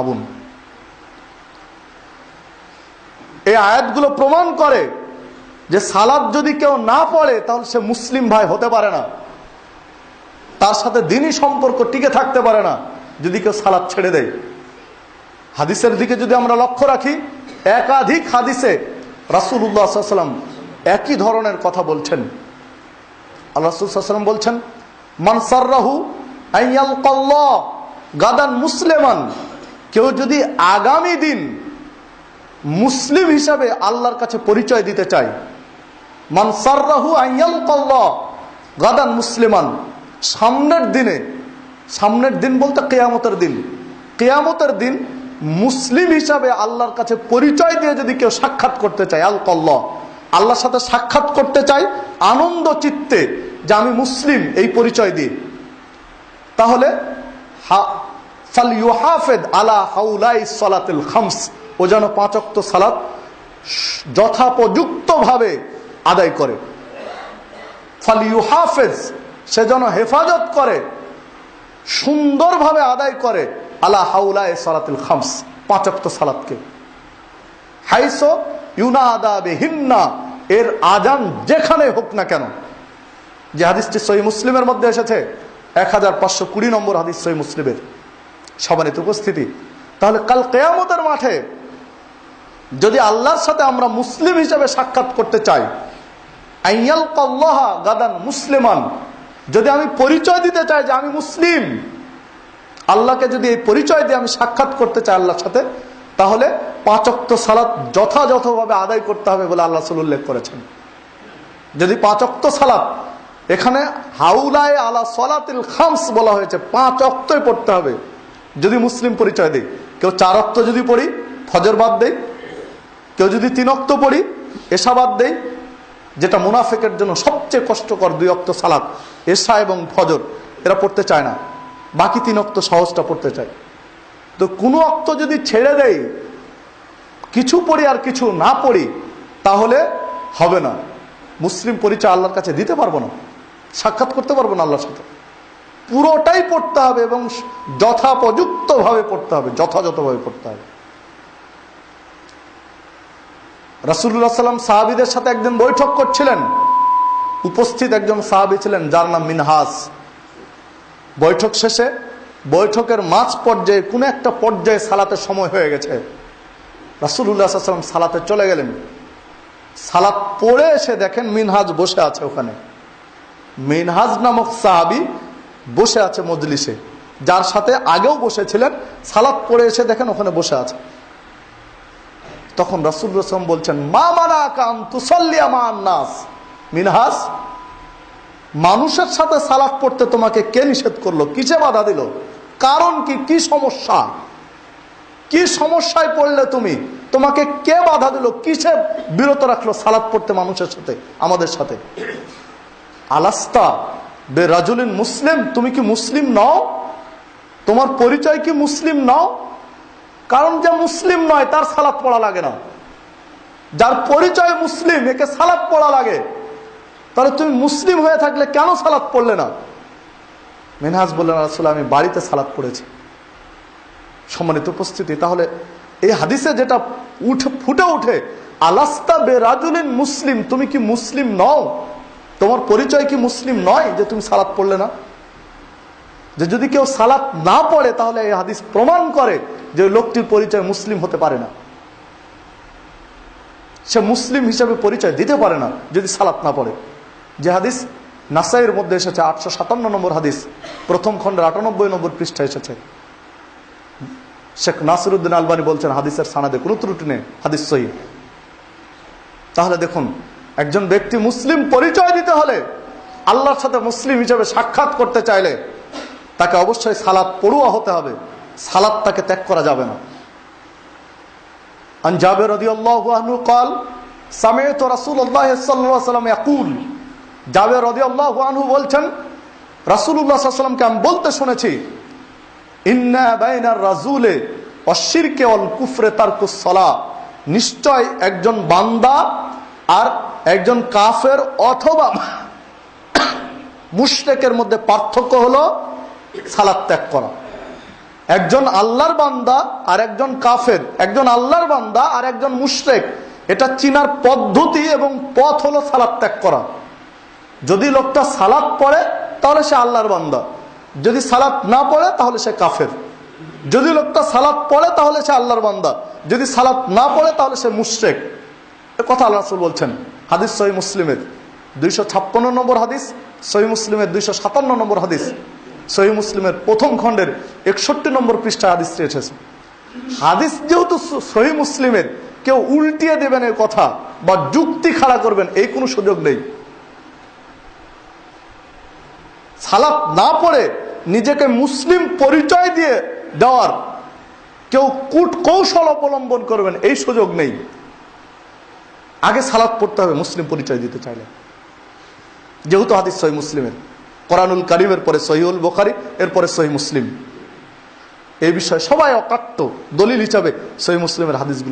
আবুন। এই আয়াতগুলো প্রমাণ করে যে সালাদ যদি কেউ না পড়ে, তাহলে সে মুসলিম ভাই হতে পারে না। তার সাথে দিনই সম্পর্ক টিকে থাকতে পারে না, যদি কেউ সালাদ ছেড়ে দেয়। হাদিসের দিকে যদি আমরা লক্ষ্য রাখি, একাধিক হাদিসে রাসুল্লাহাম একই ধরনের কথা বলছেন। আল্লাহ রাসুলাম বলছেন আইয়াল কল্লাহ গাদান মুসলিমান কেউ যদি আগামী দিন মুসলিম হিসাবে আল্লাহর কাছে পরিচয় দিতে চায় মানসাররাহু আইয়াল কল্লাহ গাদান মুসলিমান, সামনের দিনে, সামনের দিন বলতে কেয়ামতের দিন কেয়ামতের দিন মুসলিম হিসাবে আল্লাহর কাছে পরিচয় দিয়ে যদি কেউ সাক্ষাৎ করতে চায় আল কল্লাহ আল্লাহর সাথে সাক্ষাৎ করতে চাই আনন্দ চিত্তে যে আমি মুসলিম, এই পরিচয় দিয়ে, তাহলে ইউহাফেদ আলা হাউলাই ও যেন সালাত যথাপযুক্তভাবে আদায় করে। সে যেন হেফাজত করে, সুন্দরভাবে আদায় করে আলা হাউলাই সলাতুল খামস পাঁচক্ত সালাতকে। হাইসো ইউনা আদা বেহিন্না, এর আজান যেখানে হোক না কেন। যে হাদিসটি সহি মুসলিমের মধ্যে এসেছে, এক হাজার পাঁচশো কুড়ি নম্বর হাদিস সহি মুসলিমের। সবানিত উপস্থিতি। তাহলে কাল কেয়ামতের মাঠে যদি আল্লাহর সাথে আমরা মুসলিম হিসেবে সাক্ষাৎ করতে চাই আইয়াল কল্লাহা গাদান মুসলিমান, যদি আমি পরিচয় দিতে চাই যে আমি মুসলিম, আল্লাহকে যদি এই পরিচয় দিয়ে আমি সাক্ষাৎ করতে চাই আল্লাহর সাথে, তাহলে পাঁচক্ত সালাত যথাযথভাবে আদায় করতে হবে বলে আল্লাহ সাল উল্লেখ করেছেন। যদি পাঁচক্ত সালাত, এখানে হাউলায় আলা সলাতিল খামস বলা হয়েছে পাঁচ অক্তই পড়তে হবে। যদি মুসলিম পরিচয় দেই, কেউ চার অক্ত যদি পড়ি, ফজর বাদ দেই, কেউ যদি তিন অক্ত পড়ি এসা বাদ দেই, যেটা মুনাফেকের জন্য সবচেয়ে কষ্টকর দুই অক্ত সালাত এসা এবং ফজর, এরা পড়তে চায় না। বাকি তিন অক্ত সহজটা পড়তে চায়। তো কোনো অক্ত যদি ছেড়ে দেয় কিছু পড়ি আর কিছু না পড়ি, তাহলে হবে না। মুসলিম পরিচয় আল্লাহর কাছে দিতে পারব না। সাক্ষাৎ করতে পারব না আল্লাহর সাথে। পুরোটাই পড়তে হবে এবং যথাপযুক্তভাবে পড়তে হবে, যথাযথভাবে পড়তে হবে। রাসুল্লাহ সাল্লাম সাহাবিদের সাথে একদিন বৈঠক করছিলেন। উপস্থিত একজন সাহাবি ছিলেন, যার নাম মিনহাস। বৈঠক শেষে বৈঠকের মাঝ পর্যায়ে কোনো একটা পর্যায়ে সালাতে সময় হয়ে গেছে। রাসুল্লাহ সাল্লাম সালাতে চলে গেলেন। সালাত পড়ে এসে দেখেন মিনহাজ বসে আছে ওখানে। মিনহাজ নামক সাহাবি বসে আছে মজলিসে। যার সাথে আগেও বসেছিলেন, সালাত পড়ে এসে দেখেন ওখানে বসে আছে। তখন রাসুল রসম বলছেন, মা মানা কান নাস? মিনহাজ মানুষের সাথে সালাত পড়তে তোমাকে কে নিষেধ করল? কিসে বাধা দিল? কারণ কি? কি সমস্যা? কি সমস্যায় পড়লে তুমি? তোমাকে কে বাধা দিল? কিসে বিরত রাখল সালাদ পড়তে মানুষের সাথে, আমাদের সাথে? আলাস্তা বে রাজুলিন মুসলিম, তুমি কি মুসলিম নও? তোমার পরিচয় কি মুসলিম নও? কারণ যে মুসলিম নয়, তার সালাদ পড়া লাগে না। যার পরিচয় মুসলিম, একে সালাদ পড়া লাগে। তাহলে তুমি মুসলিম হয়ে থাকলে কেন সালাদ পড়লে না? মেনহাজ বললেন আসলে আমি বাড়িতে সালাদ পড়েছি। সম্মানিত উপস্থিতি, তাহলে এই হাদিসে যেটা উঠে, ফুটে উঠে আলাস্তা বে রাজুলিন মুসলিম, তুমি কি মুসলিম নও? তোমার পরিচয় কি মুসলিম নয় যে তুমি সালাত পড়লে না? যে যদি কেউ সালাত না পড়ে, তাহলে এই হাদিস প্রমাণ করে যে লোকটির পরিচয় মুসলিম হতে পারে না। সে মুসলিম হিসাবে পরিচয় দিতে পারে না যদি সালাত না পড়ে। যে হাদিস নাসাইয়ের মধ্যে এসেছে, আটশো সাতান্ন নম্বর হাদিস, প্রথম খণ্ডের আটানব্বই নম্বর পৃষ্ঠা এসেছে। শেখ নাসিরুদ্দিন আলবানি বলছেন, হাদিসের সানাদে কোনো ত্রুটি নেই, হাদিস সহি। তাহলে দেখুন একজন ব্যক্তি মুসলিম পরিচয় দিতে হলে আল্লাহর সাথে মুসলিম হিসেবে সাক্ষাৎ করতে চাইলে তাকে অবশ্যই সালাদ পড়ুয়া হতে হবে। সালাদ তাকে ত্যাগ করা যাবে না। আনজাবের রদিয়াল্লাহু কল, সামেত সাল্লাল্লাহু আলাইহি সাল্লাম ইয়াকুল। জাবের রদিয়াল্লাহু আনহু বলছেন সাল্লাল্লাহু সাল্লামকে আমি বলতে শুনেছি, ইন্না বাইনার রাজুলে অশিরকে অল কুফরে তার কুসলা নিশ্চয় একজন বান্দা আর একজন কাফের অথবা মুশরেকের মধ্যে পার্থক্য হলো সালাদ ত্যাগ করা। একজন আল্লাহর বান্দা আর একজন কাফের, একজন আল্লাহর বান্দা আর একজন মুশরেক, এটা চিনার পদ্ধতি এবং পথ হলো সালাদ ত্যাগ করা। যদি লোকটা সালাদ পড়ে, তাহলে সে আল্লাহর বান্দা। যদি সালাদ না পড়ে, তাহলে সে কাফের। যদি লোকটা সালাদ পড়ে, তাহলে সে আল্লাহর বান্দা। যদি সালাদ না পড়ে, তাহলে সে মুশরেক। কথা আল্লাহ বলছেন। হাদিস সহি মুসলিমের। দুইশো ছাপ্পান্ন নম্বর হাদিস, সহি মুসলিমের দুইশো সাতান্ন নম্বর হাদিস, সহি মুসলিমের প্রথম খণ্ডের একষট্টি নম্বর পৃষ্ঠা হাদিস এসেছে হাদিস যেহেতু সহি মুসলিমের, কেউ উল্টিয়ে দেবেন এর কথা বা যুক্তি খাড়া করবেন, এই কোনো সুযোগ নেই। সালাত না পড়ে নিজেকে মুসলিম পরিচয় দিয়ে দেওয়ার কেউ কূট কৌশল অবলম্বন করবেন, এই সুযোগ নেই। আগে সালাত পড়তে হবে, মুসলিম পরিচয় দিতে চাইলে। যেহেতু হাদিস সহি মুসলিমের। কোরআনুল কারিমের পরে সহিউল বোখারি, এরপরে সহি মুসলিম। এই বিষয়ে সবাই অকাট্য দলিল হিসাবে সহি মুসলিমের হাদিসগুলো